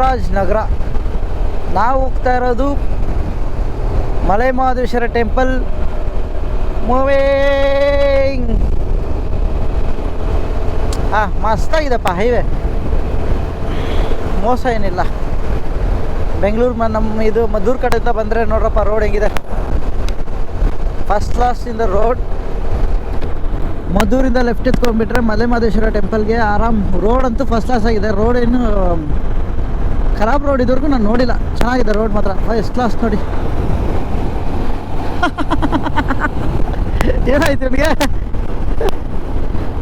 ಚಾಮರಾಜ ನಗರ ನಾವು ಹೋಗ್ತಾ ಇರೋದು ಮಲೆ ಮಹದೇಶ್ವರ ಟೆಂಪಲ್ ಮೂವಿಂಗ್ ಹಾಂ ಮಸ್ತಾಗಿದೆಪ್ಪ ಹೈವೇ. ಮೋಸ ಏನಿಲ್ಲ. ಬೆಂಗಳೂರು ಮ ನಮ್ಮ ಇದು ಮದ್ದೂರು ಕಡೆಯಿಂದ ಬಂದರೆ ನೋಡ್ರಪ್ಪ ರೋಡ್ ಹೆಂಗಿದೆ. ಫಸ್ಟ್ ಕ್ಲಾಸ್ ಇಂದ ರೋಡ್ ಮದ್ದೂರಿಂದ ಲೆಫ್ಟ್ ಎತ್ಕೊಂಡ್ಬಿಟ್ರೆ ಮಲೆ ಮಹದೇಶ್ವರ ಟೆಂಪಲ್ಗೆ ಆರಾಮ್. ರೋಡ್ ಅಂತೂ ಫಸ್ಟ್ ಕ್ಲಾಸ್ ಆಗಿದೆ. ರೋಡ್ ಏನು ಖರಾಬ್ ರೋಡ್ ಇದುವರೆಗೂ ನಾನು ನೋಡಿಲ್ಲ. ಚೆನ್ನಾಗಿದೆ ರೋಡ್ ಮಾತ್ರ. ಫಸ್ಟ್ ಕ್ಲಾಸ್ ನೋಡಿ. ಏನಾಯ್ತು ನಿಮಗೆ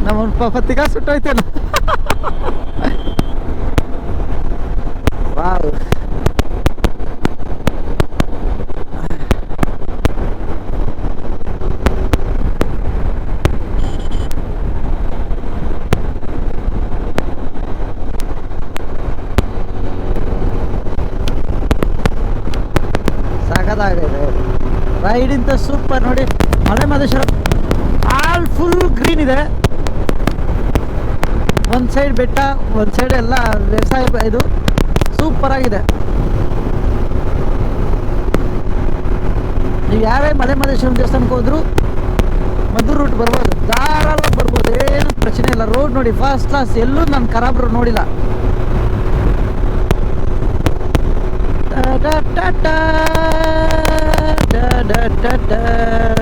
ನಮ್ಮ ಪಾಪ ತಿಗ ಸುಟ್ಟೋಯ್ತೇನು. ವಾವ್. ಸಾಕಾಗಿದೆ ರೈಡ್ ಇಂತ ಸೂಪರ್ ನೋಡಿ. Male Mahadeshwara all full green ಇದೆ. ಒಂದು ಸೈಡ್ ಬೆಟ್ಟ, ಒಂದು ಸೈಡ್ ಎಲ್ಲ ವ್ಯವಸಾಯ ಇದು ಸೂಪರ್ ಆಗಿದೆ. ನೀವು ಯಾರೇ ಮಲೆ ಮಹದೇಶ್ವರ ದೇವಸ್ಥಾನಕ್ಕೆ ಹೋದ್ರು ಮದ್ದೂರು ರೂಟ್ ಬರ್ಬೋದು. ಧಾರಾಳವಾಗಿ ಬರ್ಬೋದು. ಏನು ಪ್ರಶ್ನೆ ಇಲ್ಲ. ರೋಡ್ ನೋಡಿ ಫಸ್ಟ್ ಕ್ಲಾಸ್ ಎಲ್ಲೂ ನಾನು ಖರಾಬ್ರು ನೋಡಿಲ್ಲ. Da da da da da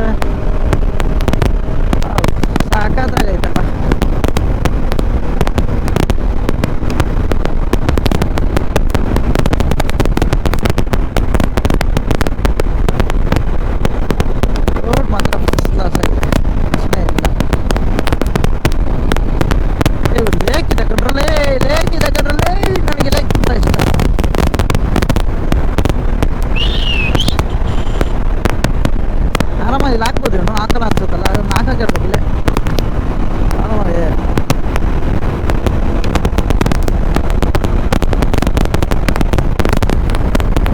ಇಲ್ಲಿ ಹಾಕ್ಬೋದು ಇವನು ಹಾಕಲ್ಲ ಅನ್ಸುತ್ತಲ್ಲ ಅದನ್ನ ಹಾಕಕ್ಕೆ ಇರ್ಬೇಕು ಇಲ್ಲೇ ಆರಾಮಾಗಿ.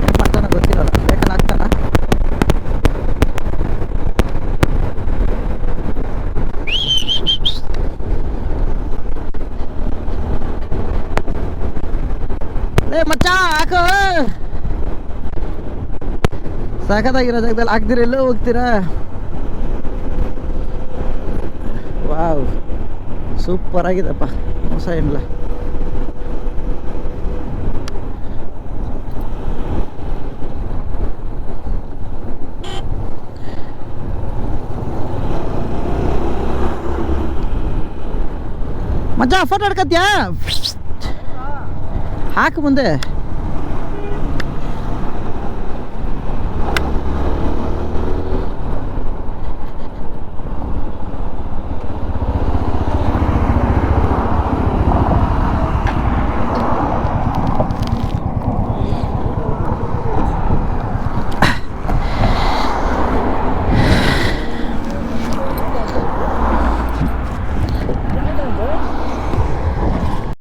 ಏನ್ ಮಾಡ್ತಾನೋ ಗೊತ್ತಿರಲ್ಲ ಬೇಕಲ್ಲ ಹಾಕ್ತಾನ ಏ, ಮಚ್ಚ, ಹಾಕು. ಸಖತ್ತಾಗಿರೋ ಜಾಗದಲ್ಲಿ ಹಾಕ್ದಿರ, ಎಲ್ಲೋ ಹೋಗ್ತೀರಾ ವಾವ್ ಸೂಪರ್ ಆಗಿದೆಪ್ಪ ಹೊಸ ಏನಿಲ್ಲ ಮಜಾ ಫೋಟೋ ಹಿಡ್ಕತ್ಯಾ ಹಾಕು ಮುಂದೆ